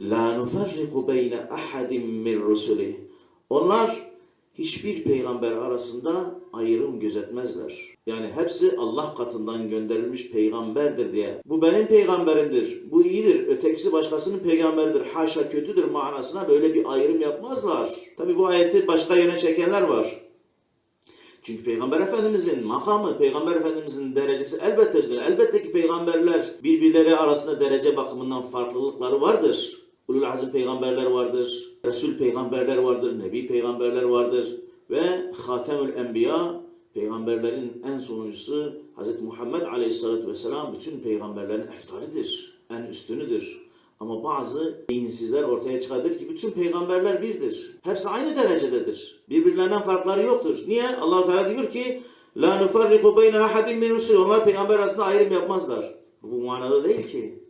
La nufarriku beyne ahadin min rusulih. Onlar hiçbir peygamber arasında ayrım gözetmezler. Yani hepsi Allah katından gönderilmiş peygamberdir diye. Bu benim peygamberimdir, bu iyidir, ötekisi başkasının peygamberidir, haşa kötüdür manasına böyle bir ayrım yapmazlar. Tabi bu ayeti başka yöne çekenler var. Çünkü Peygamber Efendimizin makamı, Peygamber Efendimizin derecesi elbette Elbette ki peygamberler birbirleri arasında derece bakımından farklılıkları vardır. Ulul azim peygamberler vardır, Resul peygamberler vardır, Nebi peygamberler vardır ve Hatemül Enbiya peygamberlerin en sonuncusu Hz. Muhammed Aleyhisselatü Vesselam bütün peygamberlerin eftalidir, en üstünüdür. Ama bazı dinsizler ortaya çıkardır ki bütün peygamberler birdir. Hepsi aynı derecededir. Birbirlerinden farkları yoktur. Niye? allah Teala diyor ki La nufarriku beyne ahadin min rusul. Onlar peygamber arasında ayrım yapmazlar. Bu, manada değil ki.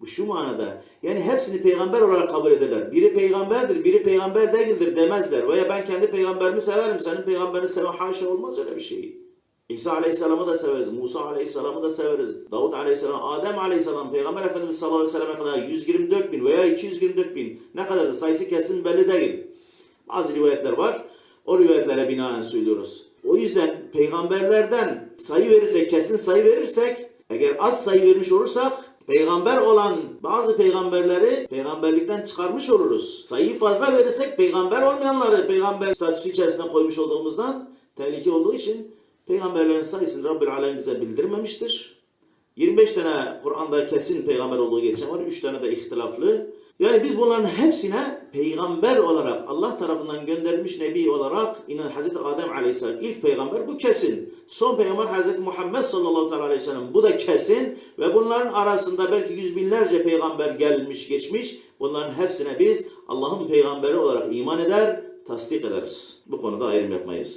Bu şu manada. Yani hepsini peygamber olarak kabul ederler. Biri peygamberdir, biri peygamber değildir demezler. Veya ben kendi peygamberimi severim, senin peygamberini sevmem. Haşa olmaz öyle bir şey. İsa Aleyhisselam'ı da severiz, Musa Aleyhisselam'ı da severiz, Davut Aleyhisselam, Adem Aleyhisselam, Peygamber Efendimiz sallallahu aleyhi ve kadar 124 bin veya 224 bin ne kadar sayısı kesin belli değil. Bazı rivayetler var, o rivayetlere binaen söylüyoruz. O yüzden peygamberlerden sayı verirsek, kesin sayı verirsek, eğer az sayı vermiş olursak, peygamber olan bazı peygamberleri peygamberlikten çıkarmış oluruz. Sayıyı fazla verirsek peygamber olmayanları peygamber statüsü içerisine koymuş olduğumuzdan tehlike olduğu için Peygamberlerin sayısını Rabbül Alem bize bildirmemiştir. 25 tane Kur'an'da kesin peygamber olduğu geçen var. 3 tane de ihtilaflı. Yani biz bunların hepsine peygamber olarak Allah tarafından gönderilmiş nebi olarak inan Hazreti Adem Aleyhisselam ilk peygamber bu kesin. Son peygamber Hazreti Muhammed sallallahu aleyhi ve sellem bu da kesin ve bunların arasında belki yüz binlerce peygamber gelmiş geçmiş. Bunların hepsine biz Allah'ın peygamberi olarak iman eder, tasdik ederiz. Bu konuda ayrım yapmayız.